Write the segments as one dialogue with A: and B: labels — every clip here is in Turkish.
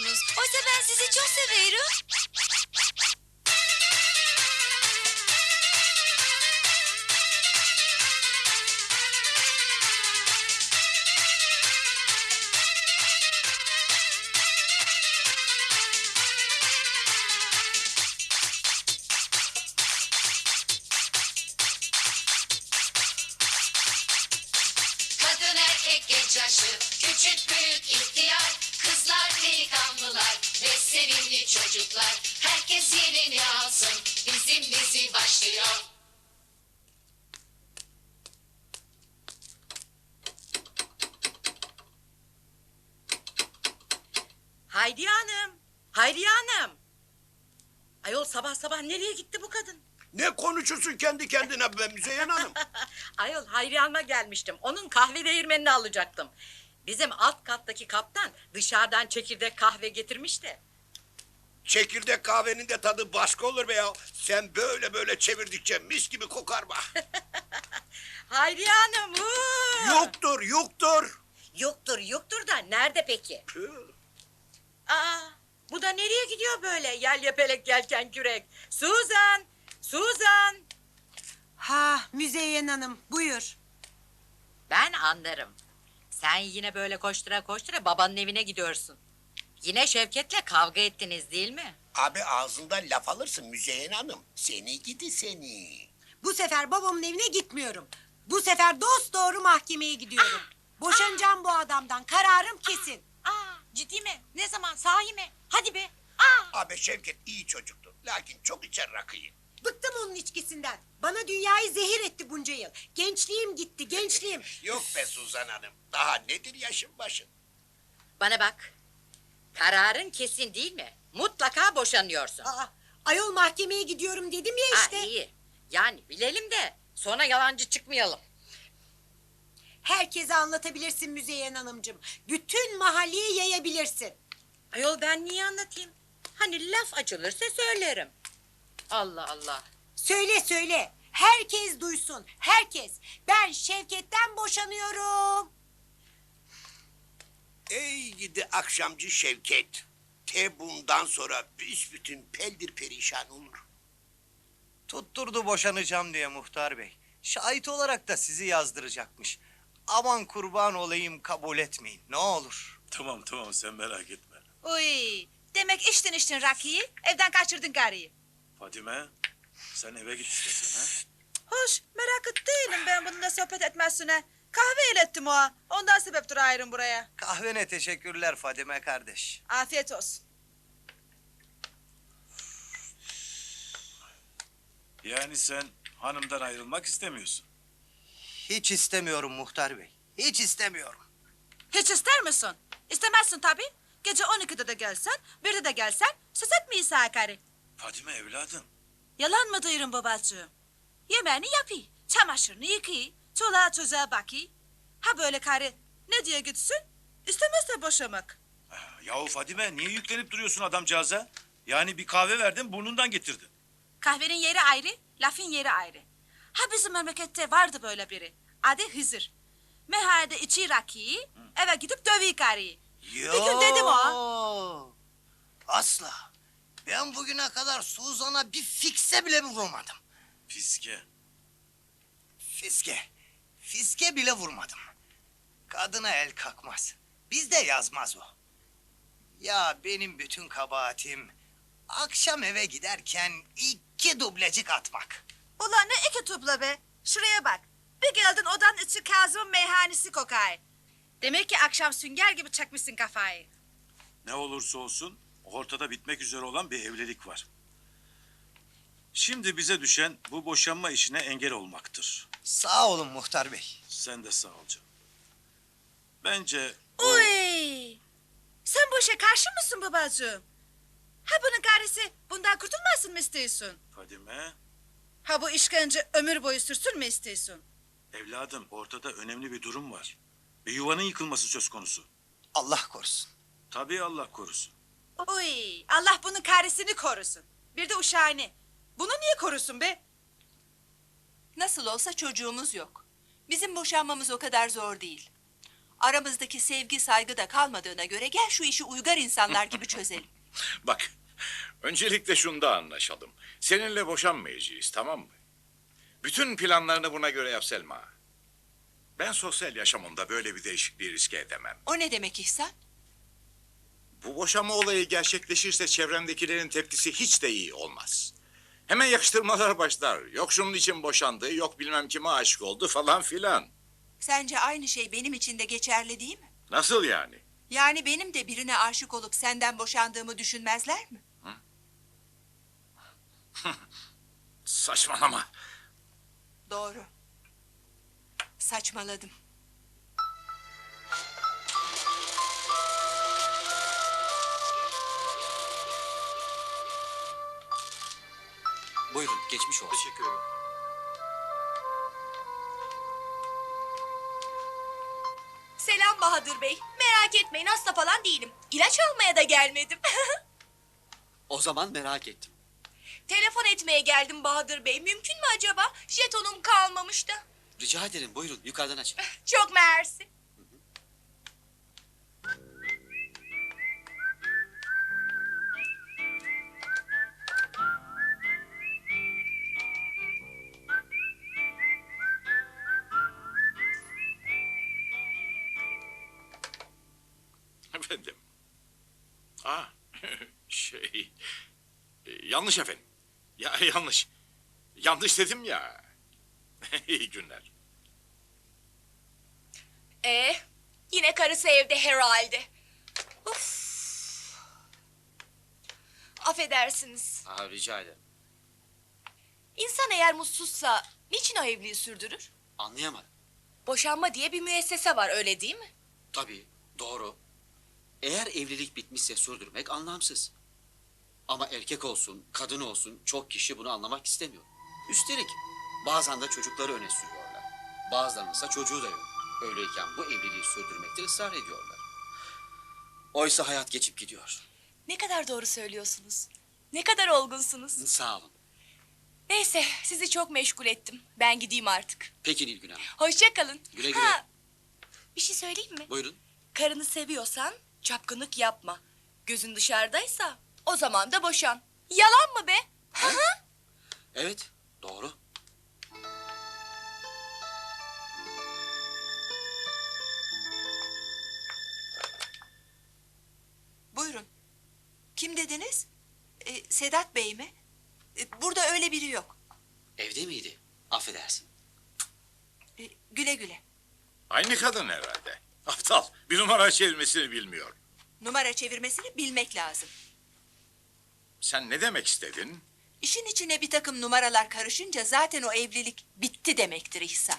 A: misiniz? Oysa ben sizi çok severim.
B: Hayriye Hanım. Hayriye Hanım. Ayol sabah sabah nereye gitti bu kadın?
C: Ne konuşursun kendi kendine be Müzeyyen Hanım?
B: Ayol Hayriye Hanım'a gelmiştim. Onun kahve değirmenini alacaktım. Bizim alt kattaki kaptan dışarıdan çekirdek kahve getirmiş de.
C: Çekirdek kahvenin de tadı başka olur be ya. Sen böyle böyle çevirdikçe mis gibi kokar bak.
B: Hayriye Hanım. huu!
C: yoktur, yoktur.
B: Yoktur yoktur da nerede peki?
C: Tüh.
B: Aa, bu da nereye gidiyor böyle? Yel yepelek yelken kürek. Suzan! Suzan!
D: Ha Müzeyyen Hanım buyur.
B: Ben anlarım. Sen yine böyle koştura koştura babanın evine gidiyorsun. Yine Şevket'le kavga ettiniz değil mi?
C: Abi ağzından laf alırsın Müzeyyen Hanım. Seni gidi seni.
D: Bu sefer babamın evine gitmiyorum. Bu sefer dost doğru mahkemeye gidiyorum. Boşanacağım bu adamdan. Kararım kesin.
A: Ciddi mi? Ne zaman? Sahi mi? Hadi be. Aa,
C: Abi Şevket iyi çocuktu. Lakin çok içer rakıyı.
D: Bıktım onun içkisinden. Bana dünyayı zehir etti bunca yıl. Gençliğim gitti, gençliğim.
C: Yok be Suzan Hanım. Daha nedir yaşın başın?
B: Bana bak. Kararın kesin değil mi? Mutlaka boşanıyorsun.
D: Aa, ayol mahkemeye gidiyorum dedim ya işte.
B: Ha iyi. Yani bilelim de sonra yalancı çıkmayalım.
D: Herkese anlatabilirsin Müzeyyen Hanımcığım. Bütün mahalleye yayabilirsin.
B: Ayol ben niye anlatayım? Hani laf açılırsa söylerim. Allah Allah.
D: Söyle söyle. Herkes duysun. Herkes. Ben Şevket'ten boşanıyorum.
C: Ey gidi akşamcı Şevket. Te bundan sonra büsbütün peldir perişan olur.
E: Tutturdu boşanacağım diye muhtar bey. Şahit olarak da sizi yazdıracakmış. Aman kurban olayım kabul etmeyin ne olur.
F: Tamam tamam sen merak etme.
A: Uy, demek içtin içtin rakıyı, evden kaçırdın karıyı.
F: Fadime sen eve git istersen ha.
G: Hoş, merak değilim ben bununla sohbet etmezsine. Kahve ilettim o. Ondan sebeptir ayrım buraya.
E: Kahvene teşekkürler Fadime kardeş.
G: Afiyet olsun.
F: Yani sen hanımdan ayrılmak istemiyorsun.
E: Hiç istemiyorum muhtar bey. Hiç istemiyorum.
G: Hiç ister misin? İstemezsin tabii. Gece 12'de de gelsen, birde de gelsen, ses etmeyiz karı.
F: Fadime evladım
G: Yalan mı duyurun babacığım? Yemeğini yapayım. Çamaşırını yıkayayım. Çoluğa çocuğa bakayım. Ha böyle karı ne diye gitsin? İstemezse boşamak.
F: Yahu Fadime niye yüklenip duruyorsun adamcağıza? Yani bir kahve verdin burnundan getirdin.
G: Kahvenin yeri ayrı, lafın yeri ayrı. Ha bizim memlekette vardı böyle biri. Adı Hızır. Meyhanede içi rakiyi, eve gidip dövüyor karıyı.
E: Yo.
G: Bir gün dedim o.
E: Asla. Ben bugüne kadar Suzan'a bir fikse bile vurmadım.
F: Fiske.
E: Fiske. Fiske bile vurmadım. Kadına el kalkmaz. Bizde yazmaz o. Ya benim bütün kabahatim akşam eve giderken iki dublecik atmak.
G: Ulan ne iki tupla be. Şuraya bak. Bir geldin odanın içi Kazım'ın meyhanesi kokay. Demek ki akşam sünger gibi çakmışsın kafayı.
F: Ne olursa olsun ortada bitmek üzere olan bir evlilik var. Şimdi bize düşen bu boşanma işine engel olmaktır.
E: Sağ olun muhtar bey.
F: Sen de sağ ol canım. Bence
G: Uy! Sen bu işe karşı mısın babacığım? Ha bunun karısı bundan kurtulmasın mı istiyorsun?
F: Fadime,
G: Ha bu işkence ömür boyu sürsün mü istiyorsun?
F: evladım ortada önemli bir durum var. Bir yuvanın yıkılması söz konusu.
E: Allah korusun.
F: Tabii Allah korusun.
G: Uy! Allah bunun karısını korusun. Bir de uşağını. Bunu niye korusun be?
H: Nasıl olsa çocuğumuz yok. Bizim boşanmamız o kadar zor değil. Aramızdaki sevgi saygı da kalmadığına göre gel şu işi uygar insanlar gibi çözelim.
I: Bak, öncelikle şunda anlaşalım. Seninle boşanmayacağız, tamam mı? Bütün planlarını buna göre yap Selma. Ben sosyal yaşamımda böyle bir değişikliği riske edemem.
H: O ne demek İhsan?
I: Bu boşanma olayı gerçekleşirse çevremdekilerin tepkisi hiç de iyi olmaz. Hemen yakıştırmalar başlar. Yok şunun için boşandı, yok bilmem kime aşık oldu falan filan.
H: Sence aynı şey benim için de geçerli değil mi?
I: Nasıl yani?
H: Yani benim de birine aşık olup senden boşandığımı düşünmezler mi?
I: Saçmalama.
H: Doğru. Saçmaladım.
J: Buyurun geçmiş olsun.
E: Teşekkür ederim.
K: Selam Bahadır Bey. Merak etmeyin hasta falan değilim. İlaç almaya da gelmedim.
J: O zaman merak ettim.
K: Telefon etmeye geldim Bahadır Bey. Mümkün mü acaba? Jetonum kalmamıştı.
J: Rica ederim buyurun yukarıdan aç.
K: Çok mersi.
I: Efendim. Aa, şey... e, Yanlış efendim. Ya yanlış. Dedim ya. İyi günler.
K: Ee, yine karısı evde herhalde. Uf. Affedersiniz.
J: Aa, rica ederim.
K: İnsan eğer mutsuzsa niçin o evliliği sürdürür?
J: Anlayamadım.
K: Boşanma diye bir müessese var öyle değil mi?
J: Tabii doğru. Eğer evlilik bitmişse sürdürmek anlamsız. Ama erkek olsun, kadın olsun çok kişi bunu anlamak istemiyor. Üstelik bazen de çocukları öne sürüyorlar. Bazılarının ise çocuğu da yok. Öyleyken bu evliliği sürdürmekte ısrar ediyorlar. Oysa hayat geçip gidiyor.
K: Ne kadar doğru söylüyorsunuz. Ne kadar olgunsunuz.
J: Sağ olun.
K: Neyse sizi çok meşgul ettim. Ben gideyim artık.
J: Peki Nilgün Hanım.
K: Hoşça kalın.
J: Güle güle.
K: Ha, bir şey söyleyeyim mi?
J: Buyurun.
K: Karını seviyorsan çapkınlık yapma. Gözün dışarıdaysa o zaman da boşan. Yalan mı be? Hı hı.
J: Evet, doğru.
H: Buyurun. Kim dediniz? Ee, Sedat Bey mi? Ee, burada öyle biri yok.
J: Evde miydi? Affedersin.
H: Ee, güle güle.
I: Aynı kadın herhalde. Aptal. Bir numara çevirmesini bilmiyor.
H: Numara çevirmesini bilmek lazım.
I: Sen ne demek istedin?
H: İşin içine bir takım numaralar karışınca zaten o evlilik bitti demektir İhsan.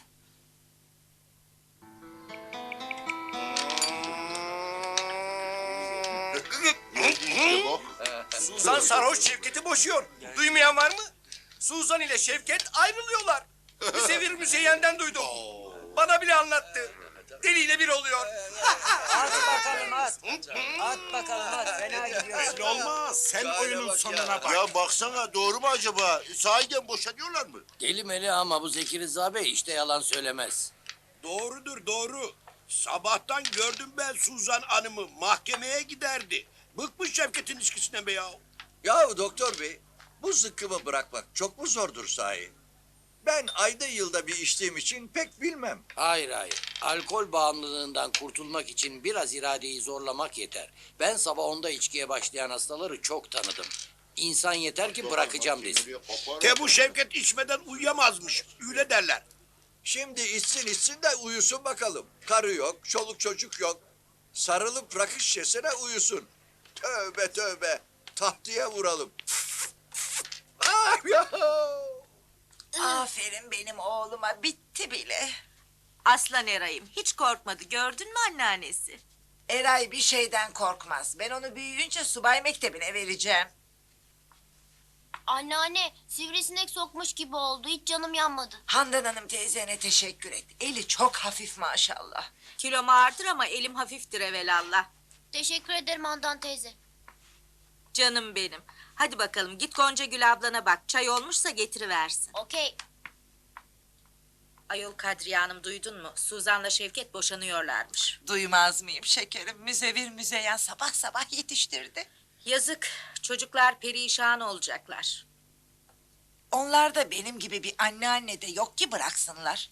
E: Suzan sarhoş Şevket'i boşuyor. Duymayan var mı?
C: Suzan ile Şevket ayrılıyorlar. Müsevir Müzeyyen'den duydum. Bana bile anlattı. Deliyle bir oluyor.
L: At bakalım at. At bakalım at. Fena gidiyorsun.
M: Olmaz. Sen oyunun sonuna bak.
N: Ya baksana doğru mu acaba? Sahiden boşanıyorlar mı?
O: Deli meli ama bu Zeki Rıza Bey işte yalan söylemez.
C: Doğrudur doğru. Sabahtan gördüm ben Suzan Hanım'ı mahkemeye giderdi. Bıkmış Şevket'in ilişkisinden be ya.
M: Ya doktor bey, bu zıkkımı bırakmak çok mu zordur sahi? Ben ayda yılda bir içtiğim için pek bilmem.
O: Hayır hayır. Alkol bağımlılığından kurtulmak için biraz iradeyi zorlamak yeter. Ben sabah onda içkiye başlayan hastaları çok tanıdım. İnsan yeter ki bırakacağım desin.
C: Te bu Şevket içmeden uyuyamazmış. Öyle derler.
M: Şimdi içsin içsin de uyusun bakalım. Karı yok, çoluk çocuk yok. Sarılıp rakı şişesine uyusun. Tövbe tövbe. Tahtıya vuralım. Ah ya!
L: Aferin benim oğluma bitti bile.
G: Aslan Eray'ım hiç korkmadı gördün mü anneannesi?
L: Eray bir şeyden korkmaz. Ben onu büyüyünce subay mektebine vereceğim.
P: Anneanne sivrisinek sokmuş gibi oldu. Hiç canım yanmadı.
L: Handan Hanım teyzene teşekkür et. Eli çok hafif maşallah.
G: Kilom ağırdır ama elim hafiftir evelallah.
P: Teşekkür ederim Handan teyze.
G: Canım benim. Hadi bakalım git Gonca Gül ablana bak. Çay olmuşsa getiriversin.
P: Okey.
Q: Ayol Kadriye Hanım duydun mu? Suzan'la Şevket boşanıyorlarmış.
L: Duymaz mıyım şekerim? Müzevir müzeyyen sabah sabah yetiştirdi.
Q: Yazık. Çocuklar perişan olacaklar.
L: Onlar da benim gibi bir anneanne de yok ki bıraksınlar.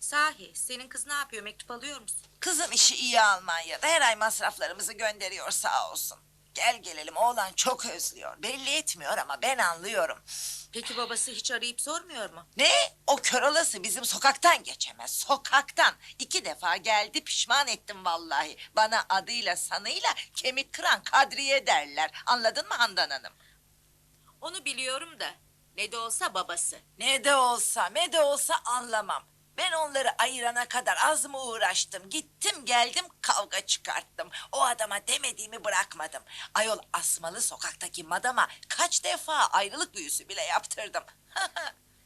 Q: Sahi senin kız ne yapıyor? Mektup alıyor musun?
L: Kızım işi iyi Almanya'da her ay masraflarımızı gönderiyor sağ olsun. Gel gelelim oğlan çok özlüyor. Belli etmiyor ama ben anlıyorum.
Q: Peki babası hiç arayıp sormuyor mu?
L: Ne? O kör olası bizim sokaktan geçemez. Sokaktan. İki defa geldi pişman ettim vallahi. Bana adıyla sanıyla kemik kıran Kadriye derler. Anladın mı Handan Hanım?
Q: Onu biliyorum da. Ne de olsa babası.
L: Ne de olsa ne de olsa anlamam. Ben onları ayırana kadar az mı uğraştım? Gittim geldim kavga çıkarttım. O adama demediğimi bırakmadım. Ayol asmalı sokaktaki madama kaç defa ayrılık büyüsü bile yaptırdım.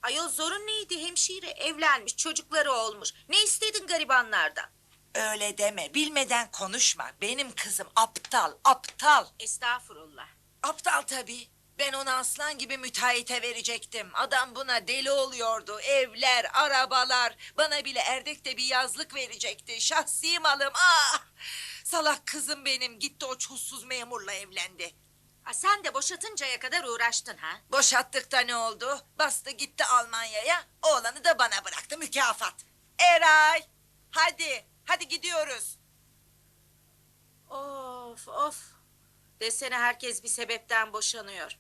Q: Ayol zorun neydi? Hemşire evlenmiş, çocukları olmuş. Ne istedin garibanlardan?
L: Öyle deme bilmeden konuşma. Benim kızım aptal aptal.
Q: Estağfurullah.
L: Aptal tabii. Ben onu aslan gibi müteahhite verecektim. Adam buna deli oluyordu. Evler, arabalar. Bana bile Erdek'te bir yazlık verecekti. Şahsi malım. Ah! Salak kızım benim gitti o çulsuz memurla evlendi.
Q: Ha, sen de boşatıncaya kadar uğraştın ha?
L: Boşattıkta ne oldu? Bastı gitti Almanya'ya. Oğlanı da bana bıraktı mükafat. Eray! Hadi, hadi gidiyoruz.
Q: Of of. Desene herkes bir sebepten boşanıyor.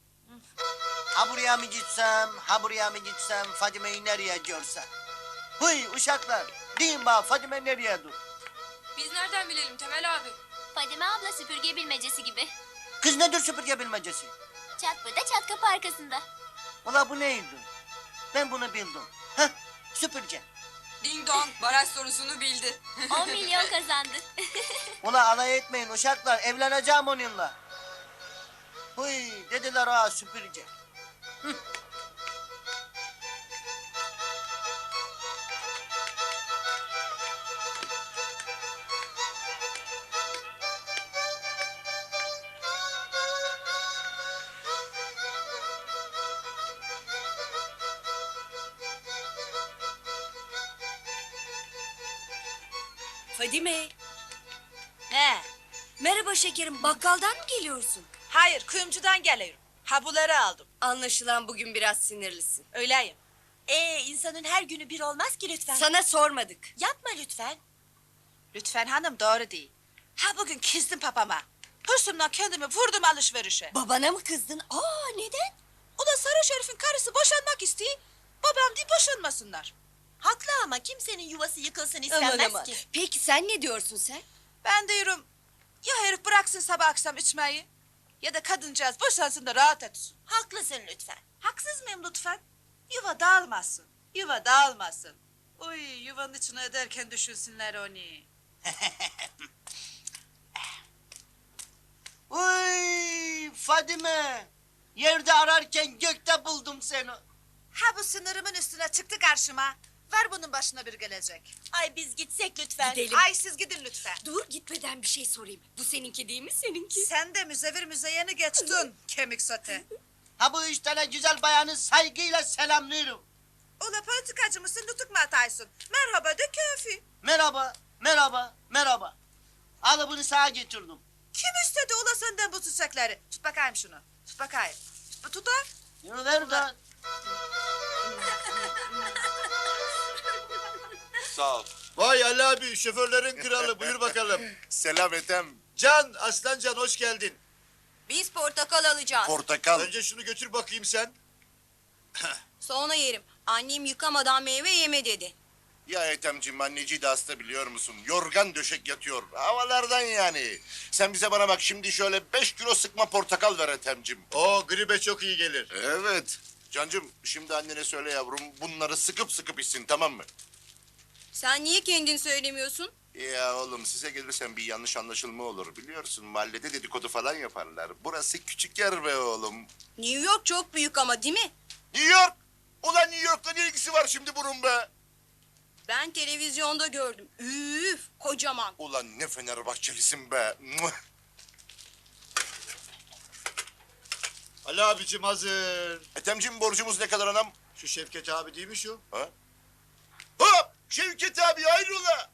R: Ha buraya mı gitsem, ha buraya mı gitsem Fadime'yi nereye görse. Hıy uşaklar, deyin bana Fadime nereye dur?
P: Biz nereden bilelim Temel abi? Fadime abla süpürge bilmecesi gibi.
R: Kız nedir süpürge bilmecesi?
P: Çat burada çat kapı arkasında.
R: Ula bu neydi? Ben bunu bildim. Heh, süpürge.
P: Ding dong baraj sorusunu bildi. 10 milyon kazandı.
R: Ula alay etmeyin uşaklar, evleneceğim onunla. Hıy dediler ha süpürge.
P: Fadime. He. Merhaba şekerim bakkaldan mı geliyorsun?
G: Hayır kuyumcudan geliyorum. Habuları aldım.
P: Anlaşılan bugün biraz sinirlisin.
G: Öyleyim. Ee insanın her günü bir olmaz ki lütfen.
P: Sana sormadık.
G: Yapma lütfen. Lütfen hanım doğru değil. Ha bugün kızdım papama. Hırsımdan kendimi vurdum alışverişe.
P: Babana mı kızdın? Aa neden?
G: O da Sarı Şerif'in karısı boşanmak istiyor. Babam değil boşanmasınlar. Haklı ama kimsenin yuvası yıkılsın istemez ki.
P: Peki sen ne diyorsun sen?
G: Ben diyorum ya herif bıraksın sabah akşam içmeyi ya da kadıncağız boşansın da rahat etsin.
L: Haklısın lütfen.
G: Haksız mıyım lütfen? Yuva dağılmasın. Yuva dağılmasın. Uy yuvanın içine ederken düşünsünler onu.
R: Uy Fadime, yerde ararken gökte buldum seni.
G: Ha bu sınırımın üstüne çıktı karşıma. Ver bunun başına bir gelecek.
K: Ay biz gitsek lütfen.
G: Gidelim. Ay siz gidin lütfen.
K: Dur gitmeden bir şey sorayım. Bu seninki değil mi seninki?
G: Sen de müzevir müzeyeni geçtin kemik sote.
R: Ha bu üç tane güzel bayanı saygıyla selamlıyorum.
G: Ula politikacı mısın nutuk mu ataysın? Merhaba de köfi.
R: Merhaba, merhaba, merhaba. Al bunu sağa getirdim.
G: Kim istedi ula senden bu çiçekleri? Tut bakayım şunu. Tut bakayım. Tut, tut ha.
R: Yürü ver de.
N: Sağ ol.
M: Vay Ali abi şoförlerin kralı buyur bakalım.
N: Selam Ethem.
M: Can Aslancan hoş geldin.
K: Biz portakal alacağız.
N: Portakal.
M: Önce şunu götür bakayım sen.
K: Sonra yerim. Annem yıkamadan meyve yeme dedi.
N: Ya Ethemciğim anneciği de hasta biliyor musun? Yorgan döşek yatıyor. Havalardan yani. Sen bize bana bak şimdi şöyle beş kilo sıkma portakal ver Ethemciğim.
M: O gribe çok iyi gelir.
N: Evet. Cancım şimdi annene söyle yavrum bunları sıkıp sıkıp içsin tamam mı?
K: Sen niye kendin söylemiyorsun?
N: Ya oğlum size gelirsen bir yanlış anlaşılma olur. Biliyorsun mahallede dedikodu falan yaparlar. Burası küçük yer be oğlum.
K: New York çok büyük ama değil mi?
N: New York! Ulan New York'la ne ilgisi var şimdi bunun be?
K: Ben televizyonda gördüm. Üf kocaman.
N: Ulan ne Fenerbahçelisin be.
M: Ali abicim hazır.
N: Ethemciğim borcumuz ne kadar anam?
M: Şu Şevket abi değil mi şu?
N: Ha? Hop! Şevket abi hayrola?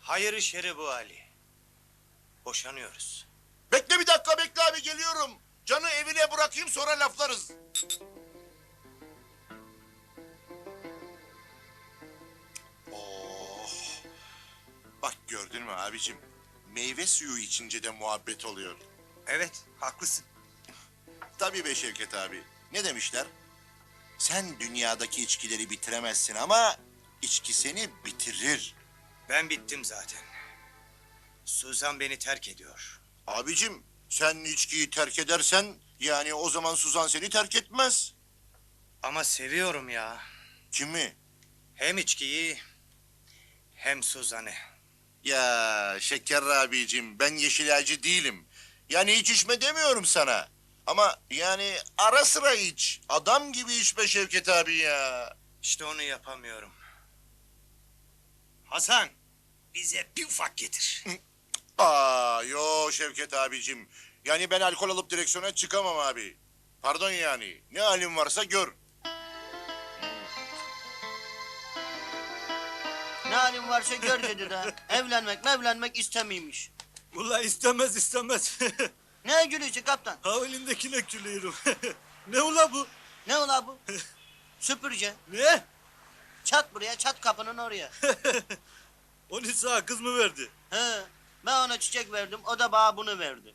E: Hayır şeri bu Ali. Boşanıyoruz.
N: Bekle bir dakika bekle abi geliyorum. Canı evine bırakayım sonra laflarız. Oh. Bak gördün mü abicim? Meyve suyu içince de muhabbet oluyor.
E: Evet, haklısın.
N: Tabii be Şevket abi. Ne demişler? Sen dünyadaki içkileri bitiremezsin ama içki seni bitirir.
E: Ben bittim zaten. Suzan beni terk ediyor.
N: Abicim sen içkiyi terk edersen yani o zaman Suzan seni terk etmez.
E: Ama seviyorum ya.
N: Kimi?
E: Hem içkiyi hem Suzan'ı.
N: Ya Şeker abicim ben yeşilaycı değilim. Yani hiç içme demiyorum sana. Ama yani ara sıra iç. Adam gibi iç be Şevket abi ya.
E: İşte onu yapamıyorum. Hasan, bize bir ufak getir.
N: Aa yo Şevket abicim. Yani ben alkol alıp direksiyona çıkamam abi. Pardon yani. Ne halin varsa gör.
R: Ne halin varsa gör dedi de. Evlenmek mevlenmek istemiymiş.
F: Ula istemez istemez.
R: Ne gülüyorsun kaptan?
F: ha elindekine gülüyorum. ne ula bu?
R: Ne ola bu? Süpürge.
F: Ne?
R: Çat buraya çat kapının oraya.
F: Onu sağ kız mı verdi?
R: He. Ben ona çiçek verdim o da bana bunu verdi.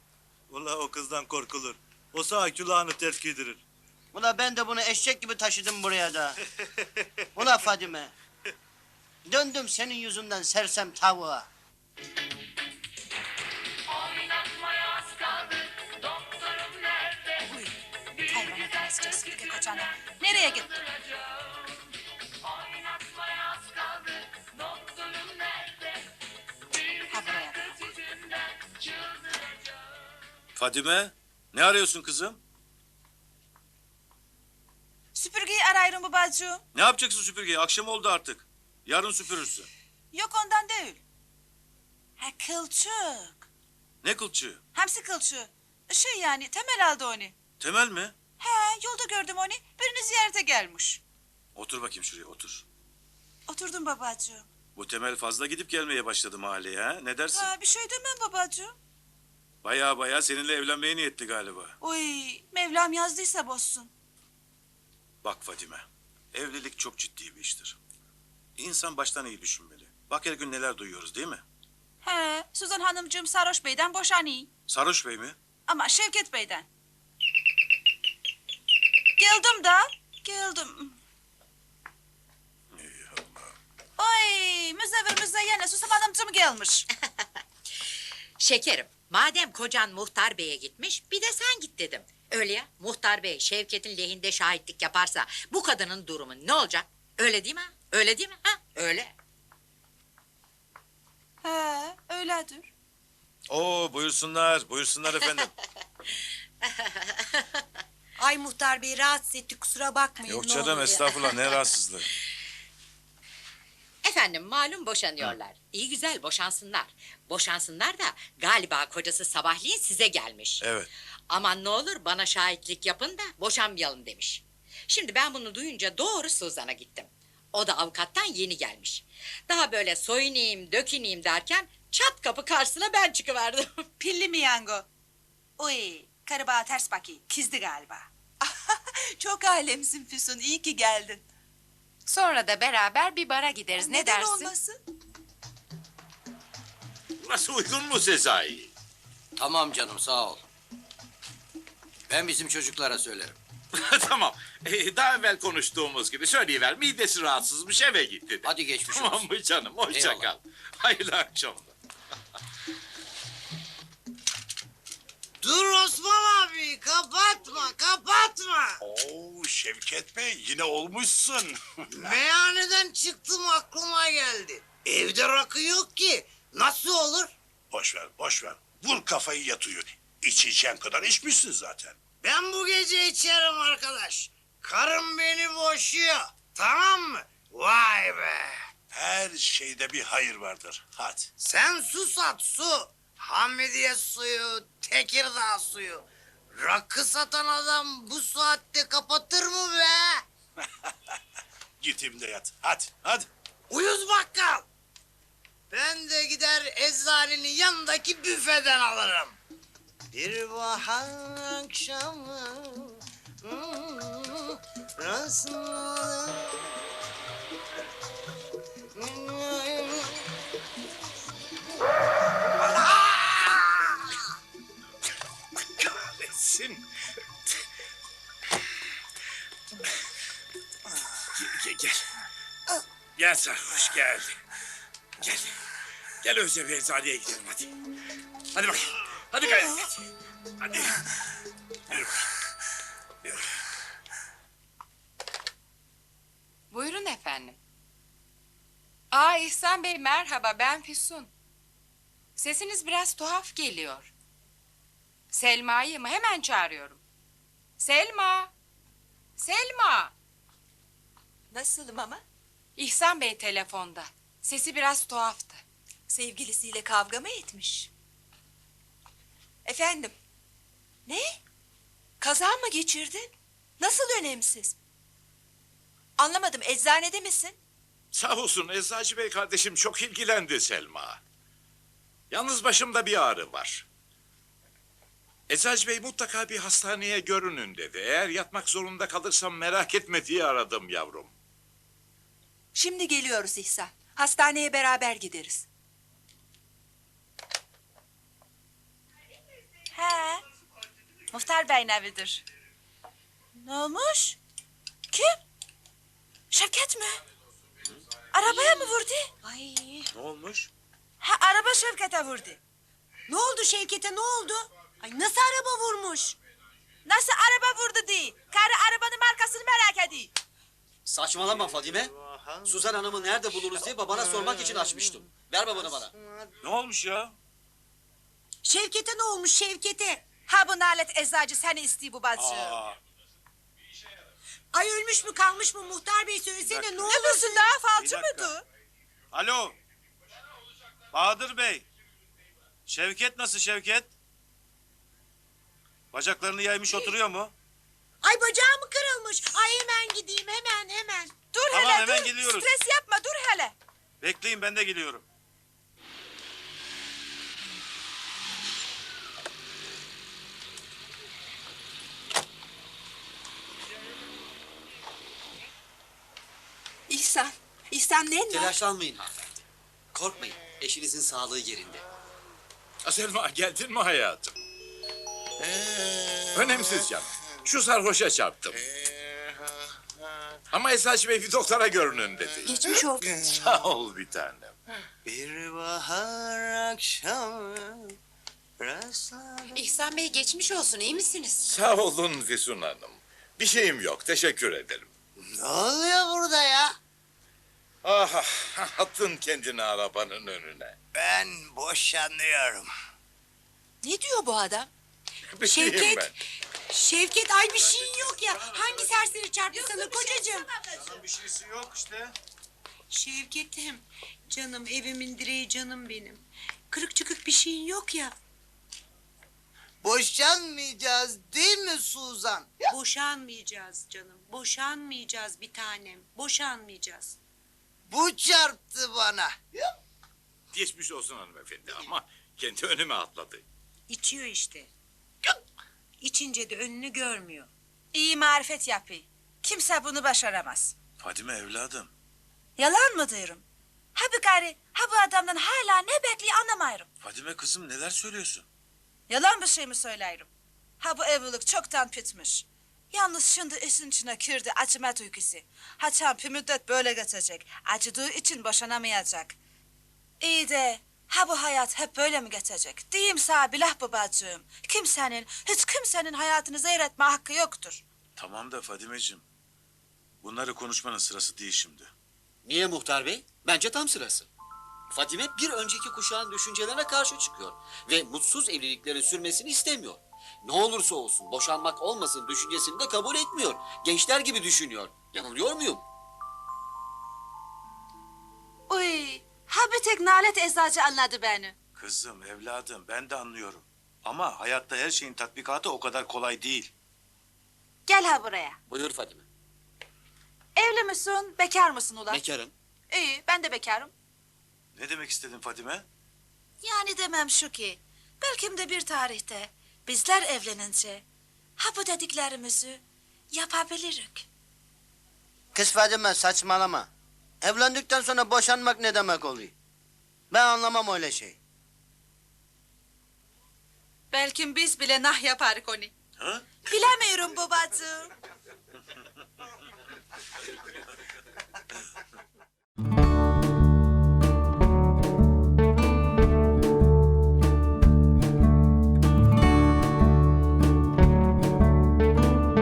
F: Ula o kızdan korkulur. O sağ külahını terk edilir.
R: Ula ben de bunu eşek gibi taşıdım buraya da. Ula Fadime. Döndüm senin yüzünden sersem tavuğa.
G: Hayvanat anasıcası bir kaçanı. Nereye gittin? Ha
F: Fadime, ne arıyorsun kızım?
G: Süpürgeyi arıyorum babacığım.
F: Ne yapacaksın süpürgeyi? Akşam oldu artık. Yarın süpürürsün.
G: Yok ondan değil. Ha kılçık.
F: Ne kılçığı?
G: Hamsi kılçığı. Şey yani temel aldı onu.
F: Temel mi?
G: He yolda gördüm onu. Birini ziyarete gelmiş.
F: Otur bakayım şuraya otur.
G: Oturdum babacığım.
F: Bu temel fazla gidip gelmeye başladı mahalleye ha? Ne dersin?
G: Ha bir şey demem babacığım.
F: Baya baya seninle evlenmeye niyetli galiba.
G: Uy Mevlam yazdıysa bozsun.
F: Bak Fadime, evlilik çok ciddi bir iştir. İnsan baştan iyi düşünmeli. Bak her gün neler duyuyoruz değil mi?
G: He Suzan Hanımcığım Sarhoş Bey'den boşanıyor.
F: Sarhoş Bey mi?
G: Ama Şevket Bey'den. Geldim da. Geldim. Oy müzevir müzeyyene Suzan Hanımcığım gelmiş.
B: Şekerim, madem kocan muhtar beye gitmiş, bir de sen git dedim. Öyle ya, muhtar bey Şevket'in lehinde şahitlik yaparsa bu kadının durumu ne olacak? Öyle değil mi? Öyle değil mi? Ha? Öyle.
G: He öyledir.
F: Oo buyursunlar, buyursunlar efendim.
D: Ay muhtar bey rahatsız etti kusura bakmayın.
F: Yok
D: ne
F: canım
D: olur.
F: estağfurullah ne rahatsızlığı.
B: Efendim malum boşanıyorlar. İyi güzel boşansınlar. Boşansınlar da galiba kocası sabahleyin size gelmiş.
F: Evet.
B: Aman ne olur bana şahitlik yapın da boşanmayalım demiş. Şimdi ben bunu duyunca doğru Suzan'a gittim. O da avukattan yeni gelmiş. Daha böyle soyunayım, döküneyim derken çat kapı karşısına ben çıkıverdim.
G: Pilli mi yango? Uy, karı bana ters bakıyor. Kizdi galiba.
H: Çok alemsin Füsun. iyi ki geldin.
S: Sonra da beraber bir bara gideriz. ne
H: Neden
S: dersin?
H: olmasın?
I: Nasıl uygun mu Sezai?
O: Tamam canım sağ ol. Ben bizim çocuklara söylerim.
I: tamam. Ee, daha evvel konuştuğumuz gibi söyleyiver. Midesi rahatsızmış eve gitti. de.
O: Hadi geçmiş
I: Tamam
O: olsun.
I: mı canım? Hoşça
O: Eyvallah.
I: kal. Hayırlı akşamlar.
R: Dur Osman abi kapatma kapatma.
C: Oo Şevket Bey yine olmuşsun.
R: Meyhaneden çıktım aklıma geldi. Evde rakı yok ki. Nasıl olur?
C: boş ver boş ver. Vur kafayı yat uyu. İçeceğin kadar içmişsin zaten.
R: Ben bu gece içerim arkadaş. Karım beni boşuyor. Tamam mı? Vay be.
C: Her şeyde bir hayır vardır. Hadi.
R: Sen su sat su. Hamidiye suyu, Tekirdağ suyu. Rakı satan adam bu saatte kapatır mı be?
C: Git evde yat. Hadi hadi.
R: Uyuz bakkal. Ben de gider eczanenin yanındaki büfeden alırım. Bir bahar akşamı hmm, rastladım.
C: Kahretsin. Gel, gel, gel. Gel sarhoş gel. Gel. Gel önce bir eczaneye gidelim hadi. Hadi bak. Hadi gayret. Hadi. Yürü bak. Yürü.
S: Buyurun efendim. Aa İhsan Bey merhaba ben Füsun. Sesiniz biraz tuhaf geliyor. Selma'yı mı? Hemen çağırıyorum. Selma! Selma!
H: Nasılım ama?
S: İhsan Bey telefonda. Sesi biraz tuhaftı.
H: Sevgilisiyle kavga mı etmiş? Efendim? Ne? Kaza mı geçirdin? Nasıl önemsiz? Anlamadım eczanede misin?
I: Sağ olsun Eczacı Bey kardeşim çok ilgilendi Selma. Yalnız başımda bir ağrı var. Eczacı Bey mutlaka bir hastaneye görünün dedi. Eğer yatmak zorunda kalırsam merak etme diye aradım yavrum.
H: Şimdi geliyoruz İhsan. Hastaneye beraber gideriz.
G: He. Muhtar Bey'in evidir. Ne olmuş? Kim? Şevket mi? Arabaya mı vurdu?
D: Ay.
F: Ne olmuş?
G: Ha araba Şevket'e vurdu.
D: Ne oldu Şevket'e ne oldu? Ay nasıl araba vurmuş?
G: Nasıl araba vurdu diye. Karı arabanın markasını merak ediyor.
J: Saçmalama Fadime. Suzan Hanım'ı nerede buluruz diye babana sormak için açmıştım. Ver babanı bana.
F: Ne olmuş ya?
D: Şevket'e ne olmuş Şevket'e?
G: Ha bu nalet eczacı seni istiyor bu bacı.
F: Aa,
D: Ay ölmüş mü kalmış mı muhtar bey söylesene ne
G: Ne
D: olursun.
G: bilsin daha
E: Bir
G: falcı
E: dakika.
G: mıydı?
E: Alo. Bahadır Bey. Şevket nasıl Şevket? Bacaklarını yaymış oturuyor mu?
D: Ay bacağı mı kırılmış? Ay hemen gideyim hemen hemen.
G: Dur
E: Tamam,
G: hele
E: hemen
G: dur.
E: geliyoruz.
G: Stres yapma dur hele.
E: Bekleyin ben de geliyorum.
H: İhsan. İhsan ne var?
J: Telaşlanmayın hanımefendi. Korkmayın. Eşinizin sağlığı yerinde.
I: Selma geldin mi hayatım? Önemsiz canım. Şu sarhoşa çarptım. Ama Bey bir doktora görünün dedi.
H: Geçmiş olsun.
I: Sağ ol bir tanem.
E: Bir bahar akşamı rastladım.
S: İhsan Bey geçmiş olsun iyi misiniz?
I: Sağ olun Füsun Hanım. Bir şeyim yok teşekkür ederim.
R: Ne oluyor burada ya?
I: Ah attın kendini arabanın önüne.
E: Ben boşanıyorum.
H: Ne diyor bu adam?
I: Bir şeyim
H: Şevket.
I: ben.
D: Şevket ay bir şeyin yok ya. Hangi serseri çarptı sana kocacığım?
E: Bir şeysi yok işte.
D: Şevketim. Canım evimin direği canım benim. Kırık çıkık bir şeyin yok ya.
R: Boşanmayacağız değil mi Suzan?
D: Boşanmayacağız canım. Boşanmayacağız bir tanem. Boşanmayacağız.
R: Bu çarptı bana.
I: Geçmiş olsun hanımefendi ama kendi önüme atladı.
D: İçiyor işte. İçince de önünü görmüyor.
G: İyi marifet yapı. Kimse bunu başaramaz.
F: Fadime evladım.
G: Yalan mı diyorum? Ha bu gari, ha bu adamdan hala ne bekliyor anlamıyorum.
F: Fadime kızım neler söylüyorsun?
G: Yalan bir şey mi söylerim? Ha bu evlilik çoktan bitmiş. Yalnız şimdi işin içine girdi acıma duygusu. Haçan bir müddet böyle geçecek. Acıdığı için boşanamayacak. İyi de ha bu hayat hep böyle mi geçecek? Diyeyim sana bilah babacığım. Kimsenin, hiç kimsenin hayatını zehir etme hakkı yoktur.
F: Tamam da Fadimeciğim. Bunları konuşmanın sırası değil şimdi.
J: Niye muhtar bey? Bence tam sırası. Fatime bir önceki kuşağın düşüncelerine karşı çıkıyor. Ve mutsuz evliliklerin sürmesini istemiyor. Ne olursa olsun boşanmak olmasın düşüncesini de kabul etmiyor. Gençler gibi düşünüyor. Yanılıyor muyum?
G: Uy, ha bir tek nalet eczacı anladı beni.
F: Kızım, evladım ben de anlıyorum. Ama hayatta her şeyin tatbikatı o kadar kolay değil.
G: Gel ha buraya.
J: Buyur Fatime.
G: Evli misin, bekar mısın ulan?
J: Bekarım.
G: İyi, ben de bekarım.
F: Ne demek istedin Fadime?
G: Yani demem şu ki, belki de bir tarihte bizler evlenince ha bu dediklerimizi yapabiliriz.
R: Kız Fadime saçmalama. Evlendikten sonra boşanmak ne demek oluyor? Ben anlamam öyle şey.
G: Belki biz bile nah yaparık onu.
F: Ha?
G: Bilemiyorum babacığım.